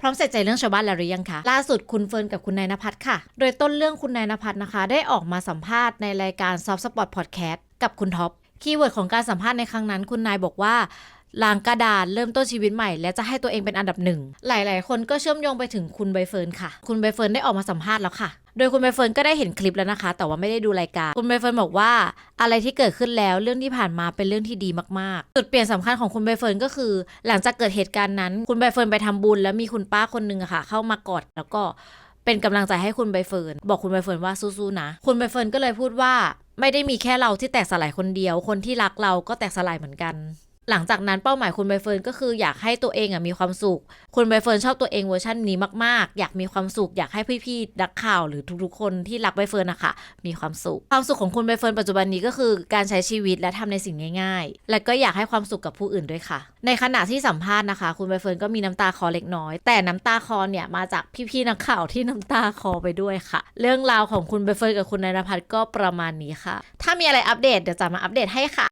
พร้อมใส่ใจเรื่องชาวบ้านแล้วหรือยังคะ ล่าสุดคุณเฟิร์นกับคุณนายนภัทรค่ะ โดยต้นเรื่องคุณนายนภัทรนะคะ ได้ออกมาสัมภาษณ์ในรายการ Soft Spot Podcast กับคุณท็อป คีย์เวิร์ดของการสัมภาษณ์ในครั้งนั้น คุณนายบอกว่า ล้างกระดานเริ่มต้นชีวิตใหม่ และจะให้ตัวเองเป็นอันดับหนึ่ง หลาย ๆ คนก็เชื่อมโยงไปถึงคุณใบเฟิร์นค่ะ คุณใบเฟิร์นได้ออกมาสัมภาษณ์แล้วค่ะ โดยคุณใบเฟิร์นก็ได้เห็นคลิปแล้วนะคะ แต่ว่าไม่ได้ดูรายการ คุณใบเฟิร์นบอกว่าอะไรที่เกิดขึ้นแล้วเรื่องที่ผ่านมาเป็นเรื่องที่ดีมาก ๆ จุดเปลี่ยนสำคัญของคุณใบเฟิร์นก็คือ หลังจากเกิดเหตุการณ์นั้น คุณใบเฟิร์นไปทำบุญ แล้วมีคุณป้าคนหนึงอะค่ะ เข้ามากอดแล้วก็เป็นกำลังใจให้คุณใบเฟิร์นบอกคุณใบเฟิร์นว่าสู้ๆนะ คุณใบเฟิร์นก็เลยพูดว่า ไม่ได้มีแค่เราที่แตกสลายคนเดียว คนที่รักเราก็แตกสลายเหมือนกัน หลังจากนั้นเป้าหมายคุณใบเฟิร์นก็คืออยากให้ตัวเองอะมีความสุข คุณใบเฟิร์นชอบตัวเองเวอร์ชันนี้มากๆ อยากมีความสุข อยากให้พี่ๆนักข่าวหรือทุกๆ คนที่รักใบเฟิร์นนะคะมีความสุข ความสุขของคุณใบเฟิร์นปัจจุบันนี้ก็คือการใช้ชีวิตและทำในสิ่งง่าย ๆ และก็อยากให้ความสุขกับผู้อื่นด้วยค่ะ ในขณะที่สัมภาษณ์นะคะ คุณใบเฟิร์นก็มีน้ำตาคอเล็กน้อย แต่น้ำตาคอเนี่ยมาจากพี่ๆนักข่าวที่น้ำตาคอไปด้วยค่ะ เรื่องราวของคุณใบเฟิร์นกับคุณนายนภัสก็ประมาณนี้ค่ะ ถ้ามีอะไรอัปเดตเดี๋ยวจะมาอัปเดตให้ค่ะ